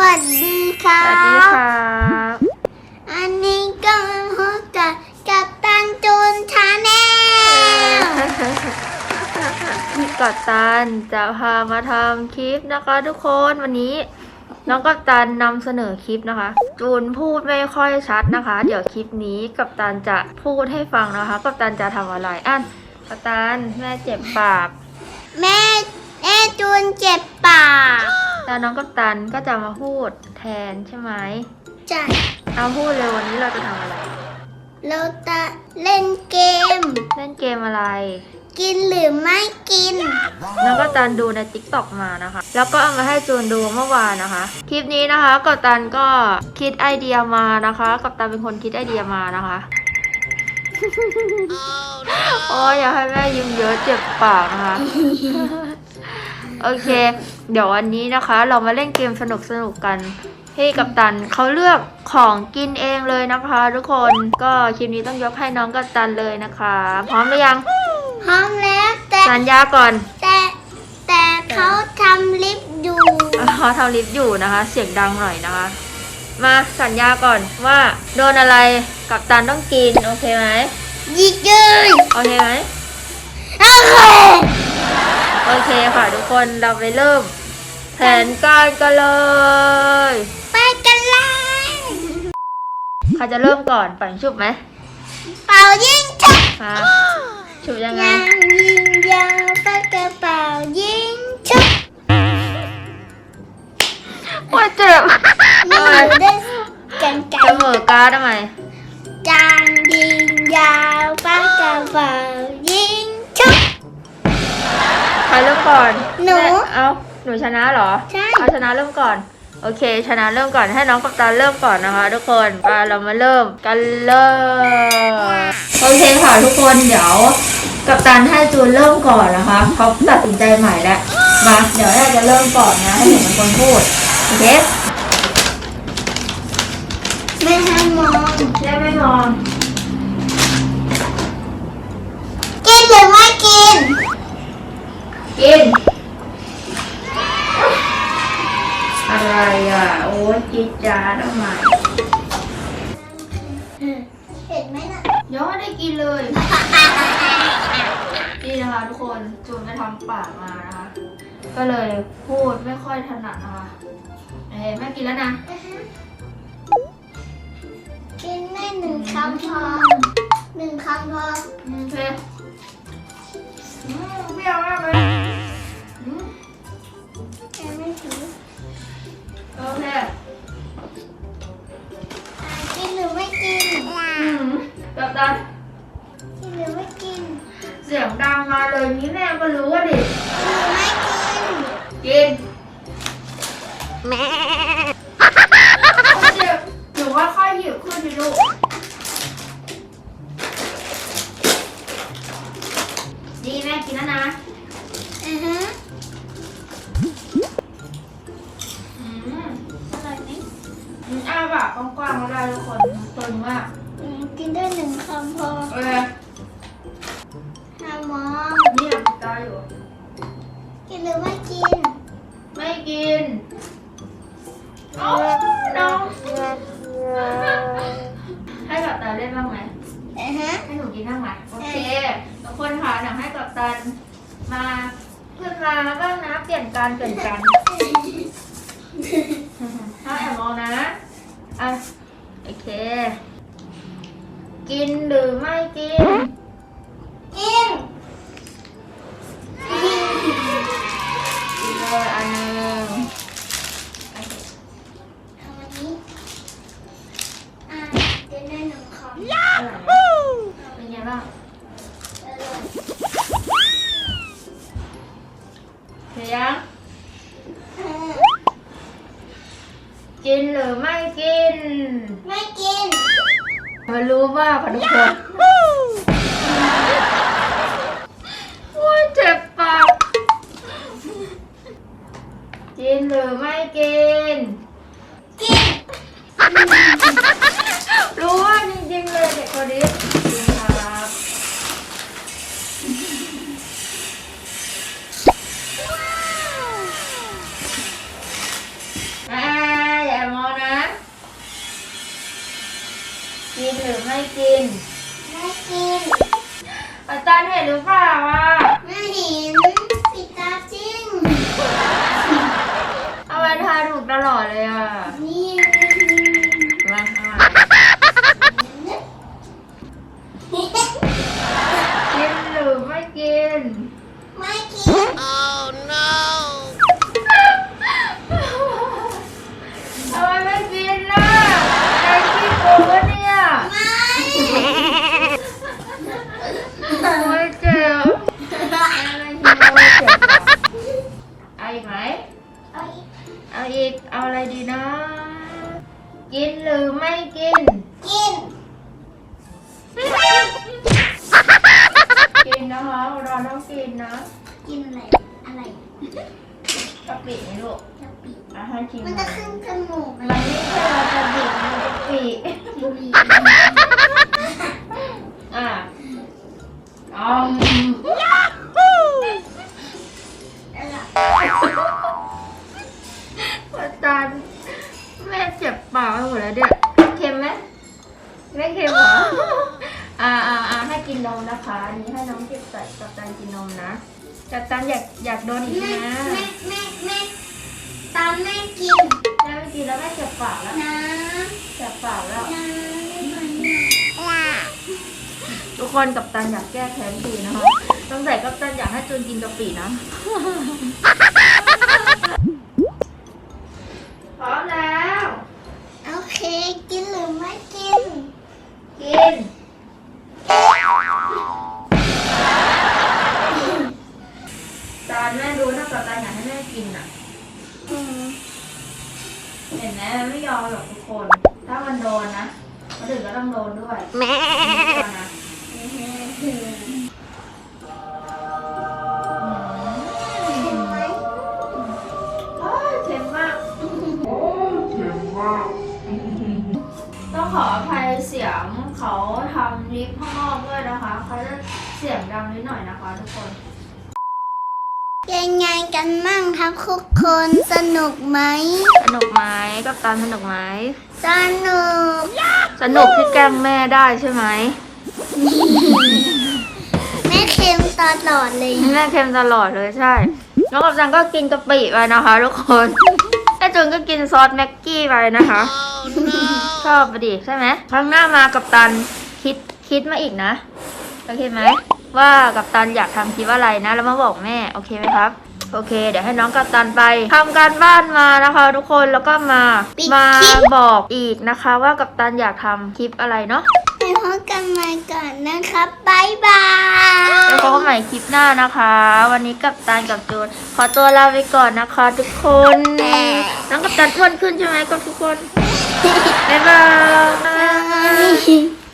วัสดีครัสวัสดีบครับอันนี้ก็มาพบกับกับตันจูนชาแนลพี่กัปตันจะพามาทำคลิปนะคะ ทุกคนวันนี้ น้องกัปตันนำเสนอคลิปนะคะ จูนพูดไม่ค่อยชัดนะคะ เดี๋ยวคลิปนี้กัปตันจะพูดให้ฟังนะคะ กัปตันจะทำอะไรอะกัปตันแม่เจ็บปาก แม่แม่จูนเจ็บปาก แล้วน้องกัปตันก็จะมาพูดแทนใช่ไหมจ้ะเอาพูดเลยวันนี้เราจะทำอะไร เราจะเล่นเกม เล่นเกมอะไร กินหรือไม่กิน น้องกัปตันดูใน t ิ k t o k มานะคะ แล้วก็เอามาให้จูนดูเมื่อวานนะคะ คลิปนี้นะคะกัปตันก็คิดไอเดียมานะคะกัปตันเป็นคนคิดไอเดียมานะคะ โอ้ยอย่าให้แม่ยิ้มเยอะเจ็บปากนะคะ โอเค เดี๋ยววันนี้นะคะ เรามาเล่นเกมสนุกสนุกๆกันพี่กัปตันเขาเลือกของกินเองเลยนะคะ ทุกคนก็คลิปนี้ต้องยกให้น้องกัปตันเลยนะคะ พร้อมหรือยัง พร้อมแล้วแต่สัญญาก่อนแต่แต่เขาทำลิฟต์อยู่เขาทำลิฟต์อยู่นะคะ เสียงดังหน่อยนะคะ มาสัญญาก่อนว่าโดนอะไรกับตันต้องกิน โอเคไหมยิกเลยโอเคไหมโอเค โอเคค่ะทุกคนเราไปเริ่ม แผนการกันเลย ไปกันเลยใครจะเริ่มก่อนปั่นชุบไหมเป่ายิงฉุบมาชุบยังไงยางยิงยาวปากกระเป๋ายิงฉุบโอ้ยเจ็บมือได้กันไกรเสมอการ์ดทำไมจางยิงยาวปากกระเป๋ายิงฉุบ ใครเริ่มก่อนหนูแม่เอาหนูชนะเหรอใช่ เอาชนะเริ่มก่อน โอเค ชนะเริ่มก่อนให้น้องกัปตันเริ่มก่อนนะคะ ทุกคนไปเรามาเริ่มกันเลยโอเคค่ะทุกคนเดี๋ยวกัปตันให้จูนเริ่มก่อนนะคะเขาตัดสินใจใหม่แล้วมาเดี๋ยวแรกจะเริ่มก่อนนะให้หนูเป็นคนพูดโอเคไม่ให้มองได้ไม่มอง กินหรือไม่กิน กิน อะไรอะ โอ้ยจิดจ้าทำไมเห็นไหมน่ะยังไม่ได้กินเลย นี่นะคะทุกคนจูนไปทำปากมานะคะ ก็เลยพูดไม่ค่อยถนัดนะคะเอ้ยแม่กินแล้วนะ กินได้หนึ่งคำพอหนึ่งคำพออืมโอเค กับตันกินหรือไม่กินเสียงดังมาเลยนี้แม่ก็รู้ว่าดิกินหรือไม่กินกินแม่เจ็บหนูว่าค่อยหยิบขึ้นดิลูก กินได้หนึ่งคำพอเออห้ามองนี่ยังปิดตาอยู่ กินหรือไม่กิน ไม่กินโอ้น้องให้กับตาเล่นบ้างไหมอือฮะ ให้หนูกินบ้างไหมโอเคทุกคนค่ะหนังให้กับตันมาขึ้นมาบ้างนะเปลี่ยนการเปลี่ยนกันถ้าแอบมองนะอะโอเค กินหรือไม่กิน กินกินเลยอันหนึ่งเอาอันนี้อะกินได้หนึ่งคำอร่อยไหมเป็นไงบ้างอร่อยเฮียังอะกินหรือไม่กิน ไม่กินมา รู้มากค่ะทุกคนโไม่กิน ไม่กินกัปตันเห็นหรือเปล่าอะไม่เห็น อาอีก เอาอะไรดีนะ กินหรือไม่กิน กิน กินนะคะเราต้องกินนะกินอะไร อะไรกะปินี่ลูกจะปิดอาหารชิมมันหน่จะอยขึ้นจมูกไหมมันไม่ใช่เราจะบีบมันจะปีทีวีอะออม อาจารย์แม่เจ็บปากไปหมดแล้วเนี่ยเค็มไหมไม่เค็มเหรออ่าอ่าอ่าให้กินนมนะคะอันนี้ให้น้องเก็บใส่กับตันกินนมนะกับตันอยากอยากโดนอีกแม่นะแม่แม่แม่ตามแม่กินแม่ไม่กินแล้วแม่เจ็บปากแล้วนะเจ็บปากแล้ว นะทุกคนกับตันอยากแก้แค้นปีนะคะต้องใส่กับตันอยากให้จูนกินกะปินะ มันไม่ยอมหรอกทุกคน ถ้ามันโดนนะคนอื่นก็ต้องโดนด้วยแม่ไม่โดนนะเห็นไหมโอ้ยเค็มมาก ต้องขออภัยเสียงเขาทำลิฟต์ข้างนอกด้วยนะคะ เขาจะเสียงดังนิดหน่อยนะคะทุกคน ยังไงกันมั่งครับทุกคนสนุกไหมสนุกไหมกับตันสนุกไหมสนุกสนุกที่แกล้งแม่ได้ใช่ไหมแม่เค็มตลอดเลยแม่เค็มตลอดเลยใช่แล้วกับตันก็กินกะปิไปนะคะทุกคนแม่จูนก็กินซอสแม็กกี้ไปนะคะ ชอบไปดิใช่ไหมครั้งหน้ามากับตันคิดคิดมาอีกนะโอเคไหม ว่ากับตันอยากทำคลิปอะไรนะ แล้วมาบอกแม่โอเคไหมครับ โอเค เดี๋ยวให้น้องกับตันไปทำการบ้านมานะคะ ทุกคนแล้วก็มาปิดมาคลิปบอกอีกนะคะ ว่ากับตันอยากทำคลิปอะไรเนาะไปพบกันใหม่ก่อนนะครับบายบายแล้วพบกันใหม่คลิปหน้านะคะ วันนี้กับตันกับจูนขอตัวลาไปก่อนนะคะ ทุกคน น้องกับตันอ้วนขึ้นใช่ไหมกับทุกคน บ๊ายบายบาย